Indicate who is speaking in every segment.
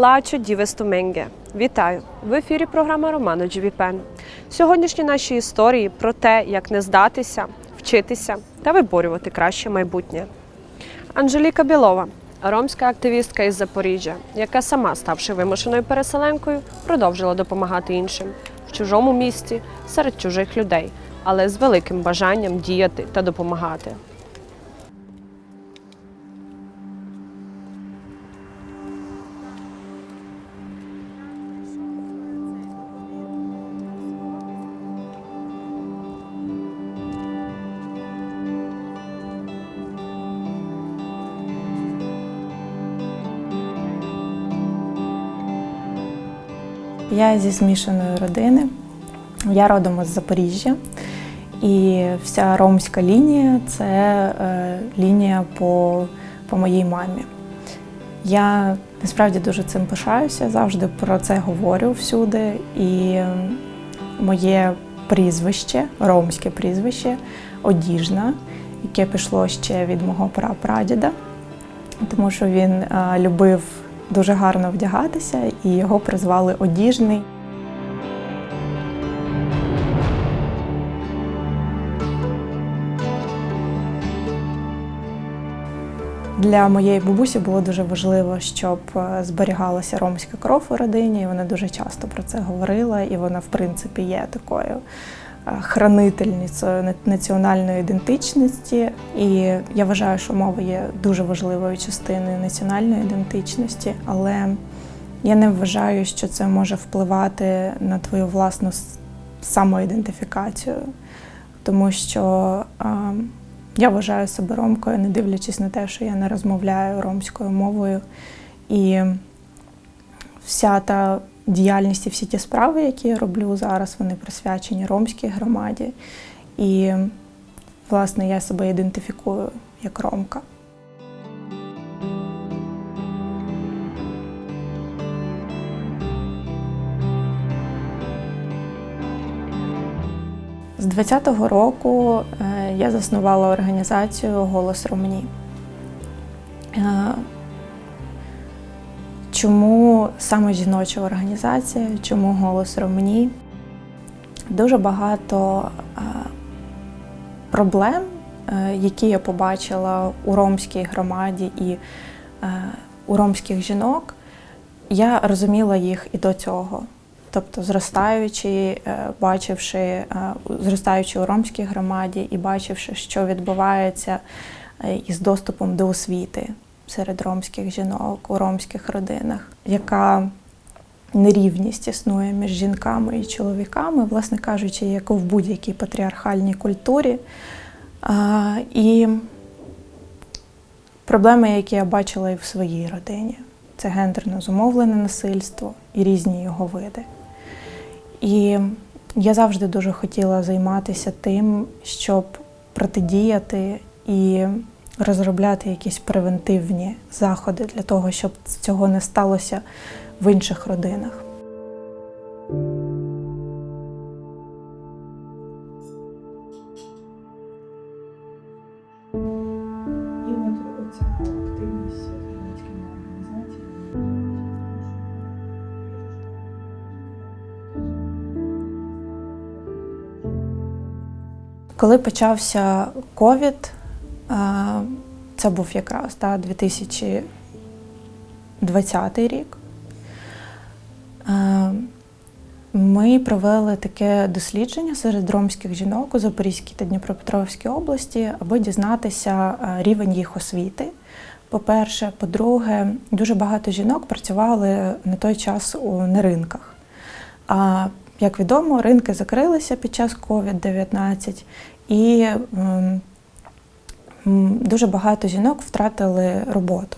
Speaker 1: Лачо Дівестуменге. Вітаю! В ефірі програма Романо Джівіпен. Сьогоднішні наші історії про те, як не здатися, вчитися та виборювати краще майбутнє. Анжеліка Білова, ромська активістка із Запоріжжя, яка сама, ставши вимушеною переселенкою, продовжила допомагати іншим в чужому місті серед чужих людей, але з великим бажанням діяти та допомагати.
Speaker 2: Я зі змішаної родини. Я родом із Запоріжжя. І вся ромська лінія це е, лінія по, по моїй мамі. Я насправді дуже цим пишаюся, завжди про це говорю всюди. І моє прізвище, ромське прізвище, одіжна, яке пішло ще від мого прапрадіда, тому що він е, любив дуже гарно вдягатися, і його призвали одіжний. Для моєї бабусі було дуже важливо, щоб е, зберігалася ромська кров у родині. і Вона дуже часто про це говорила, і вона, в принципі, є такою хранительницею національної ідентичності. І я вважаю, що мова є дуже важливою частиною національної ідентичності, але я не вважаю, що це може впливати на твою власну самоідентифікацію, тому що. е, я вважаю себе ромкою, не дивлячись на те, що я не розмовляю ромською мовою. І вся та діяльність і всі ті справи, які я роблю зараз, вони присвячені ромській громаді. І, власне, я себе ідентифікую як ромка. З 20-го року е, я заснувала організацію Голос Ромні. Чому саме жіноча організація? Чому голос Ромні? Дуже багато е, проблем, е, які я побачила у ромській громаді і е, у ромських жінок, я розуміла їх і до цього. Тобто, зростаючи, бачивши, зростаючи у ромській громаді і бачивши, що відбувається із доступом до освіти серед ромських жінок у ромських родинах, яка нерівність існує між жінками і чоловіками, власне кажучи, як і в будь-якій патріархальній культурі. І проблеми, які я бачила і в своїй родині. Це гендерно зумовлене насильство і різні його види. І я завжди дуже хотіла займатися тим, щоб протидіяти і розробляти якісь превентивні заходи для того, щоб цього не сталося в інших родинах. Коли почався ковід, це був якраз та, 2020 рік. Ми провели таке дослідження серед ромських жінок у Запорізькій та Дніпропетровській області, аби дізнатися рівень їх освіти. По-перше, по-друге, дуже багато жінок працювали на той час у, на ринках. А як відомо, ринки закрилися під час COVID-19, і дуже багато жінок втратили роботу.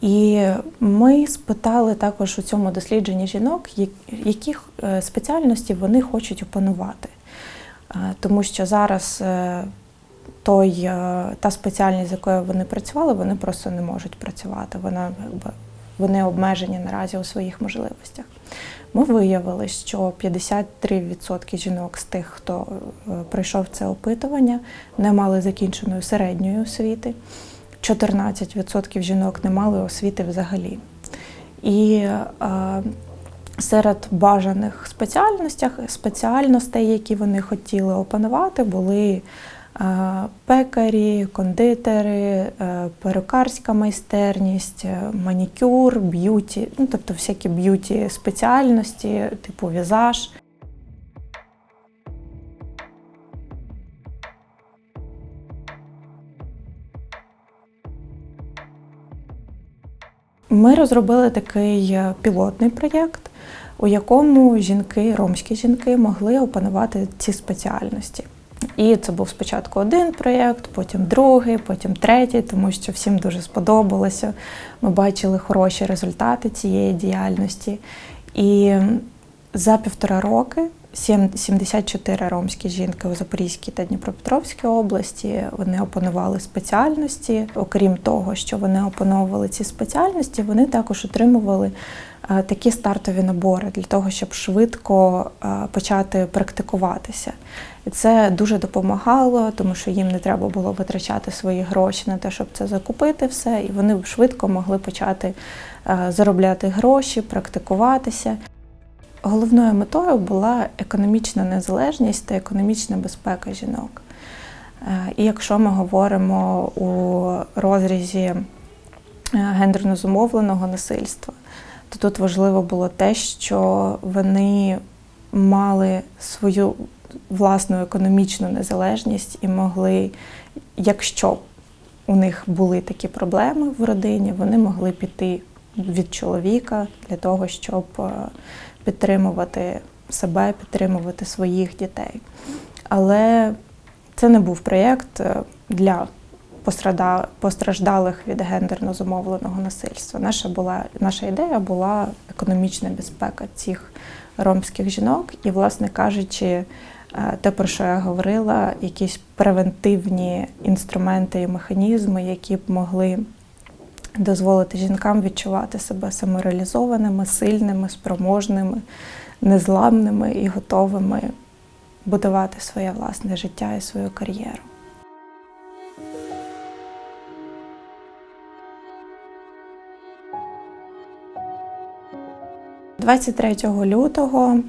Speaker 2: І ми спитали також у цьому дослідженні жінок, які е, спеціальності вони хочуть опанувати. Е, Тому що зараз е, той, та спеціальність, з якою вони працювали, вони просто не можуть працювати. Вона, якби, вони обмежені наразі у своїх можливостях. Ми виявили, що 53% жінок з тих, хто е, пройшов це опитування, не мали закінченої середньої освіти. 14% жінок не мали освіти взагалі. І е, серед бажаних спеціальностей, які вони хотіли опанувати, були пекарі, кондитери, е, перукарська майстерність, е, манікюр, б'юті, ну тобто всякі б'юті спеціальності, типу візаж. Ми розробили такий е, пілотний проєкт, у якому жінки, ромські жінки, могли опанувати ці спеціальності. І це був спочатку один проєкт, потім другий, потім третій, тому що всім дуже сподобалося. Ми бачили хороші результати цієї діяльності. І за півтора роки 74 ромські жінки у Запорізькій та Дніпропетровській області вони опанували спеціальності. Окрім того, що вони опановували ці спеціальності, вони також отримували е, такі стартові набори для того, щоб швидко е, почати практикуватися. І це дуже допомагало, тому що їм не треба було витрачати свої гроші на те, щоб це закупити все, і вони швидко могли почати е, заробляти гроші, практикуватися. Головною метою була економічна незалежність та економічна безпека жінок. Е, І якщо ми говоримо у розрізі е, гендерно зумовленого насильства, то тут важливо було те, що вони мали свою власну економічну незалежність і могли, якщо у них були такі проблеми в родині, вони могли піти від чоловіка для того, щоб е, підтримувати себе, підтримувати своїх дітей. Але це не був проєкт е, для постраждалих від гендерно зумовленого насильства. Наша була наша ідея була економічна безпека цих ромських жінок, і, власне кажучи, е, те, про що я говорила, якісь превентивні інструменти і механізми, які б могли дозволити жінкам відчувати себе самореалізованими, сильними, спроможними, незламними і готовими будувати своє власне життя і свою кар'єру. – 23 лютого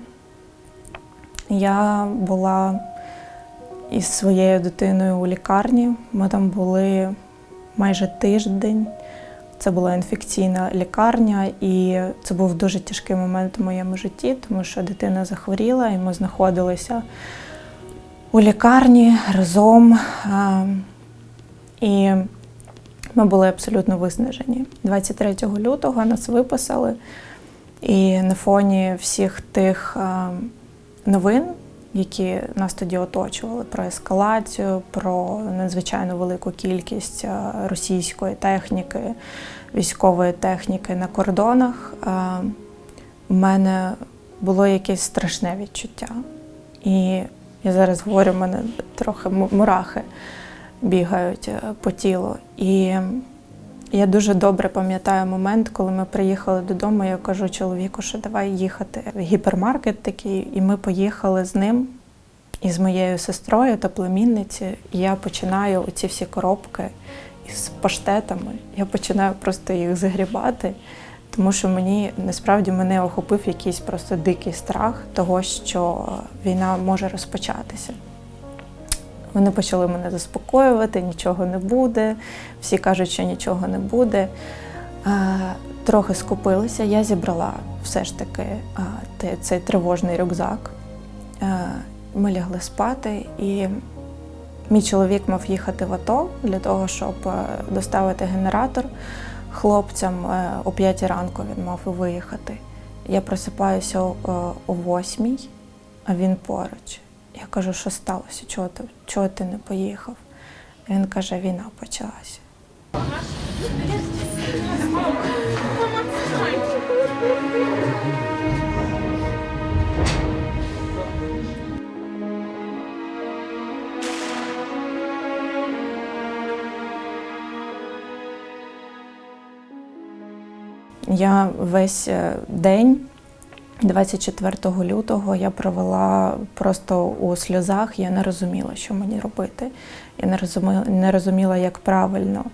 Speaker 2: я була із своєю дитиною у лікарні. Ми там були майже тиждень. Це була інфекційна лікарня, і це був дуже тяжкий момент у моєму житті, тому що дитина захворіла, і ми знаходилися у лікарні разом. І ми були абсолютно виснажені. 23 лютого нас виписали, і на фоні всіх тих новин, які нас тоді оточували, про ескалацію, про надзвичайно велику кількість е, російської техніки, військової техніки на кордонах. е, У мене було якесь страшне відчуття. І я зараз говорю, в мене трохи мурахи бігають е, по тілу. І я дуже добре пам'ятаю момент, коли ми приїхали додому. Я кажу чоловіку, що давай їхати в гіпермаркет такий, і ми поїхали з ним і з моєю сестрою та племінницею. Я починаю оці всі коробки із паштетами. Я починаю просто їх загрібати, тому що мені насправді мене охопив якийсь просто дикий страх того, що війна може розпочатися. Вони почали мене заспокоювати, нічого не буде. Всі кажуть, що нічого не буде. Трохи скупилися. Я зібрала все ж таки цей тривожний рюкзак. Ми лягли спати, і мій чоловік мав їхати в АТО для того, щоб е, доставити генератор хлопцям. Е, О 5 ранку він мав виїхати. Я просипаюся о, 8, а він поруч. Я кажу, що сталося? Чого ти, чого ти не поїхав? Він каже, війна почалася. Я весь е, день, 24 лютого, я провела просто у сльозах. Я не розуміла, що мені робити. Я не розуміла, не розуміла як правильно,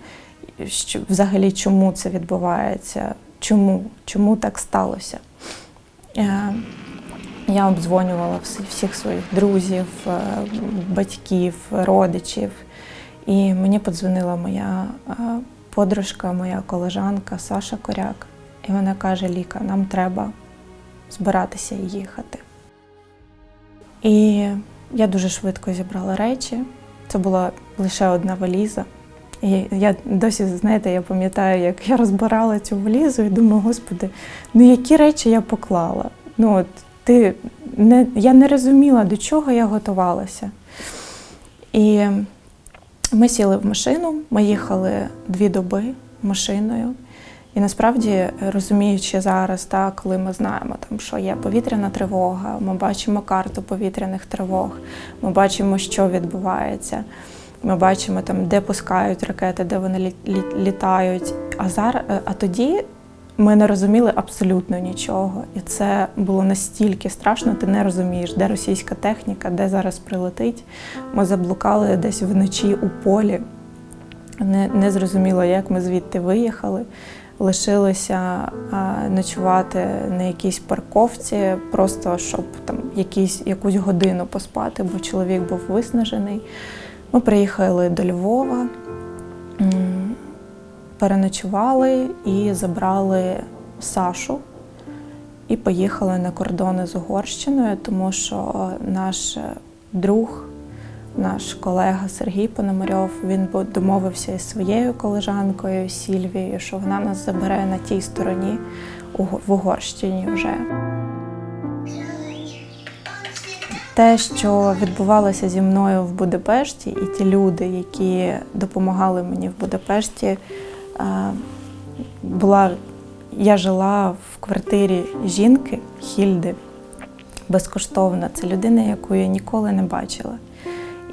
Speaker 2: що, взагалі чому це відбувається, чому, чому так сталося. Е, Я обдзвонювала всіх своїх друзів, е, батьків, родичів. І мені подзвонила моя е, подружка, моя колежанка Саша Коряк. І вона каже: Ліка, нам треба збиратися їхати. І я дуже швидко зібрала речі. Це була лише одна валіза. І я досі, знаєте, я пам'ятаю, як я розбирала цю валізу і думаю, господи, ну які речі я поклала? Ну, от ти не, я не розуміла, до чого я готувалася. І ми сіли в машину, ми їхали дві доби машиною. І насправді, розуміючи зараз, так, коли ми знаємо, там, що є повітряна тривога, ми бачимо карту повітряних тривог, ми бачимо, що відбувається. Ми бачимо, там, де пускають ракети, де вони лі- лі- літають. А, зараз, а тоді ми не розуміли абсолютно нічого. І це було настільки страшно, ти не розумієш, де російська техніка, де зараз прилетить. Ми заблукали десь вночі у полі. Не, не зрозуміло, як ми звідти виїхали. Лишилися ночувати на якійсь парковці, просто щоб там якісь, якусь годину поспати, бо чоловік був виснажений. Ми приїхали до Львова, переночували і забрали Сашу і поїхали на кордони з Угорщиною, тому що наш друг, наш колега Сергій Пономарьов, він домовився із своєю колежанкою Сільвією, що вона нас забере на тій стороні в Угорщині вже. Те, що відбувалося зі мною в Будапешті, і ті люди, які допомагали мені в Будапешті, е, була я жила в квартирі жінки Хільди безкоштовно. Це людина, яку я ніколи не бачила.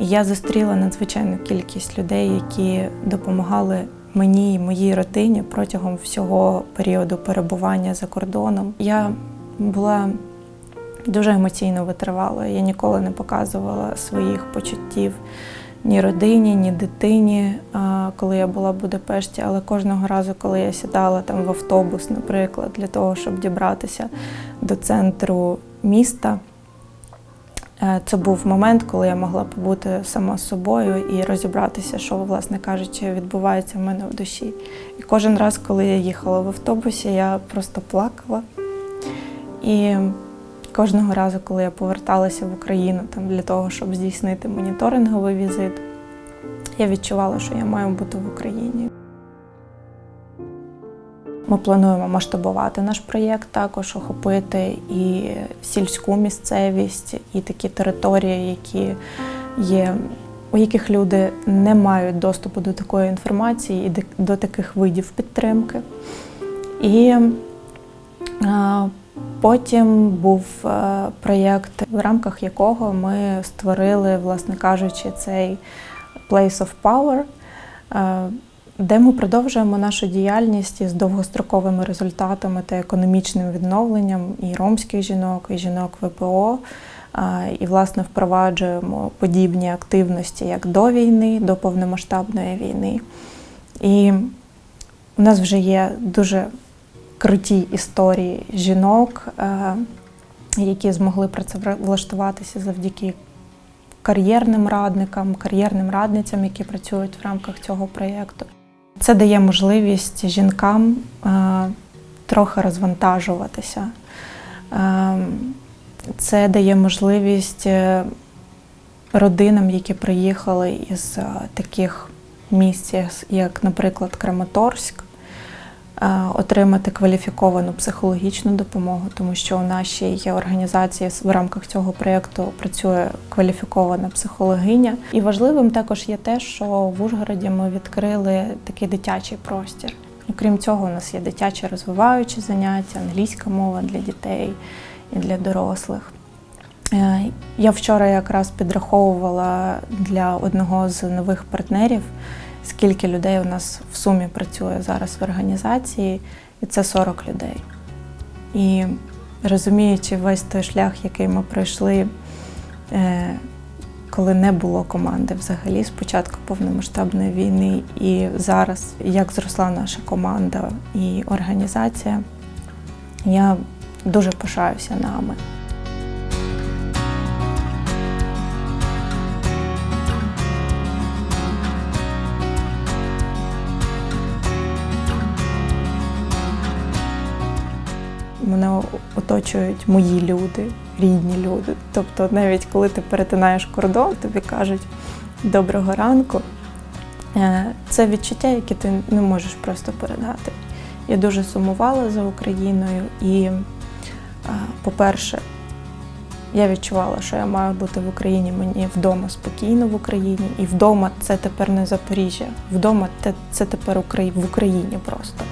Speaker 2: Я зустріла надзвичайну кількість людей, які допомагали мені і моїй родині протягом всього періоду перебування за кордоном. Я була дуже емоційно витривалою. Я ніколи не показувала своїх почуттів ні родині, ні дитині, коли я була в Будапешті. Але кожного разу, коли я сідала там в автобус, наприклад, для того, щоб дібратися до центру міста. Е, Це був момент, коли я могла побути сама собою і розібратися, що, власне кажучи, відбувається в мене в душі. І кожен раз, коли я їхала в автобусі, я просто плакала. І кожного разу, коли я поверталася в Україну там, для того, щоб здійснити моніторинговий візит, я відчувала, що я маю бути в Україні. Ми плануємо масштабувати наш проєкт, також охопити і сільську місцевість, і такі території, які є, у яких люди не мають доступу до такої інформації і до- таких видів підтримки. І е, потім був е, проєкт, в рамках якого ми створили, власне кажучи, цей Place of Power. Де ми продовжуємо нашу діяльність із довгостроковими результатами та економічним відновленням і ромських жінок, і жінок ВПО. І, власне, впроваджуємо подібні активності як до війни, до повномасштабної війни. І у нас вже є дуже круті історії жінок, які змогли працевлаштуватися завдяки кар'єрним радникам, кар'єрним радницям, які працюють в рамках цього проєкту. Це дає можливість жінкам е, трохи розвантажуватися. Е, Це дає можливість е, родинам, які приїхали із таких місць, як, наприклад, Краматорськ, отримати кваліфіковану психологічну допомогу, тому що у нашій організації в рамках цього проєкту працює кваліфікована психологиня. І важливим також є те, що в Ужгороді ми відкрили такий дитячий простір. Окрім цього, у нас є дитячі розвиваючі заняття, англійська мова для дітей і для дорослих. Е, Я вчора якраз підраховувала для одного з нових партнерів, скільки людей у нас в сумі працює зараз в організації, і це 40 людей. І розуміючи весь той шлях, який ми пройшли, е, коли не було команди взагалі з початку повномасштабної війни, і зараз як зросла наша команда і організація, я дуже пишаюся нами. Мене оточують мої люди, рідні люди. Тобто, навіть коли ти перетинаєш кордон, тобі кажуть доброго ранку. Е, Це відчуття, яке ти не можеш просто передати. Я дуже сумувала за Україною, і, е, по-перше, я відчувала, що я маю бути в Україні, мені вдома спокійно в Україні, і вдома це тепер не Запоріжжя, вдома це тепер в Україні просто.